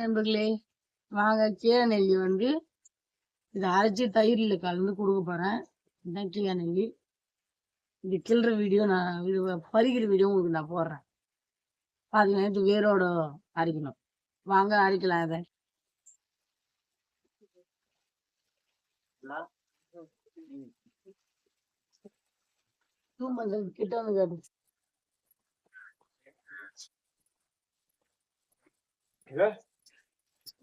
நண்பர்களே வாங்க கீரை நெல்லி வந்து இதை அரைச்சி தயிரில் கலந்து கொடுக்க போகிறேன் இதுதான் கீரை நெல்லி. இது கிள்ற வீடியோ நான் இது பறிக்கிற வீடியோ உங்களுக்கு நான் போடுறேன். பார்த்தீங்கன்னா இது வேரோட அரைக்கணும். வாங்க அரைக்கலாம் அதை கிட்ட வந்து கேட்டு.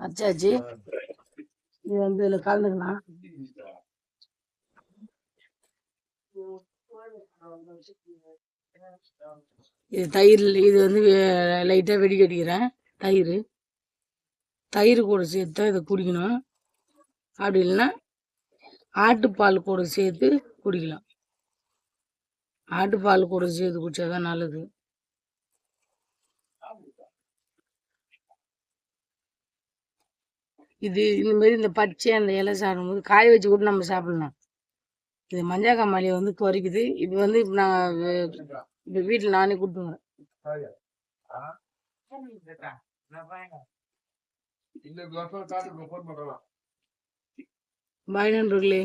அச்சாச்சு இது வந்து இதில் கலந்துக்கலாம் இது தயிர் இது வந்து லைட்டாக வெடிக்கடிக்கிறேன் தயிர். தயிர் கூட சேர்த்து தான் இதை குடிக்கணும். அப்படி இல்லைன்னா ஆட்டுப்பால் கூட சேர்த்து குடிக்கலாம். ஆட்டுப்பால் கூட சேர்த்து குடிச்சா தான் நல்லது. இது இந்த மாதிரி இந்த பச்சை அந்த இலை சாப்பிடும்போது காய வச்சு கூட நம்ம சாப்பிடலாம். இது மஞ்சா காமாலியை வந்து குறைக்குது. இது வந்து இப்போ நான் இப்போ வீட்டில் நானே கொடுத்துங்க பாய் நண்பர்களே.